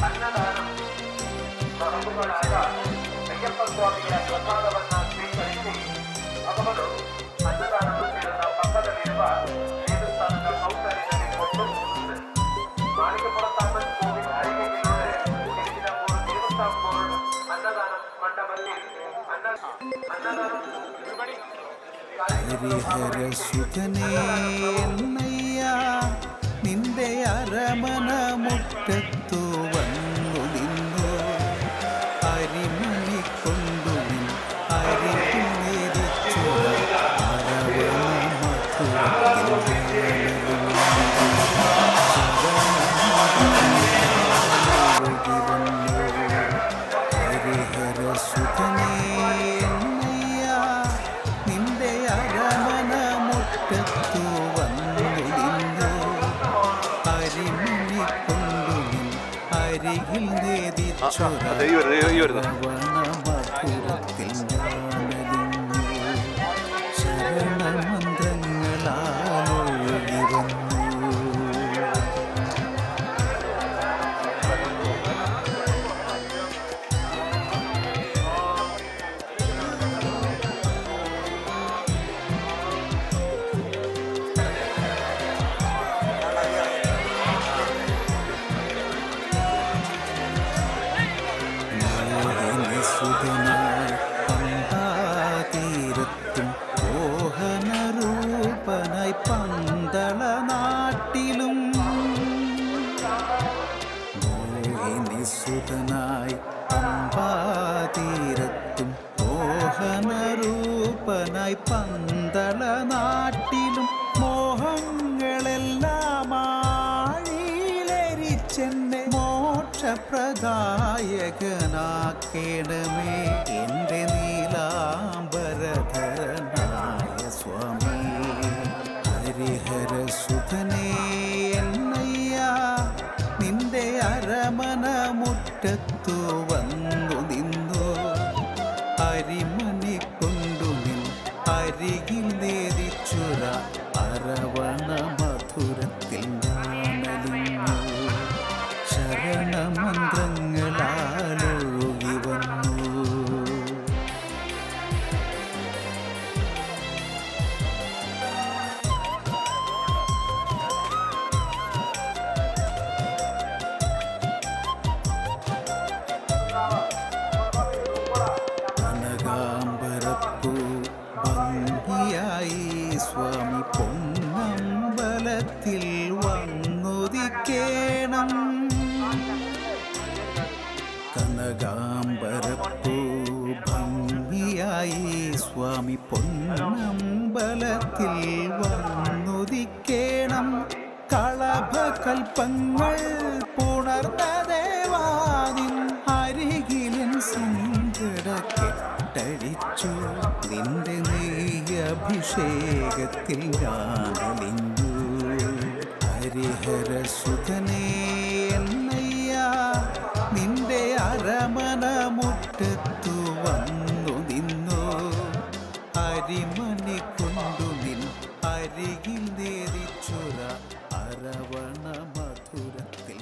அன்னதானம் ಮರುಗುಣಾದ ಅಯ್ಯಪ್ಪ ಸ್ವಾಮಿಯ ಪ್ರಸಾದವನ್ನು ಸ್ವೀಕರಿಸಿ ಅವರು ಅನ್ನದಾನದ ಪೀಠದ ಪಕ್ಕದಲ್ಲಿರುವ ದೇವಸ್ಥಾನದ ಕೌಂಟರಿನಲ್ಲಿ ಕೊಟ್ಟು ಮಾಣಿಕಪುರ ತಾಪಸ್ ಕೋವಿಲ್ ಅಡಿಗೆ ಹೆಚ್ಚಿನ ಮೂರು ದೇವಸ್ಥಾನ ಬೋರ್ಡ್ ಅನ್ನದಾನ ಮಂಡಪದಲ್ಲಿ ಅನ್ನ ಅನ್ನದಾನ ಹರಿಹರ ಸುತನೇ മുറ്റത്തു അരികിൽ നേദിച്ചൊരു ദേ സുതനായി പമ്പാതീരത്തും മോഹനരൂപനായി പന്തള നാട്ടിലും മോഹങ്ങളെല്ലാം മോക്ഷപ്രദായകനാക്കേണമേ എന്റെ നീലാംബരധരനായ സ്വാമി. ഹരിഹരസുധനേ എന്നയ്യ മുറ്റത്തു പൊന്നമ്പലത്തിൽ വന്നുദിക്കേണം. കനകാംബരപ്പൂ ഭംഗിയായി സ്വാമി പൊന്നമ്പലത്തിൽ വന്നുദിക്കേണം. കളഭകൽപ്പങ്ങൾ പുണർന്ന ദേവാനിൻ അരികിലൻ സങ്കട കെട്ടഴിച്ചു. നിന്റെ നീ അഭിഷേകത്തിൽ ഞാനലിഞ്ഞു ഹരിഹരസുതനേ എന്നയ്യ നിന്റെ അരമന മുറ്റത്തു വന്നു നിന്നു. അരിമണി കൊണ്ടു നിൻ അരവണ മധുരത്തിൽ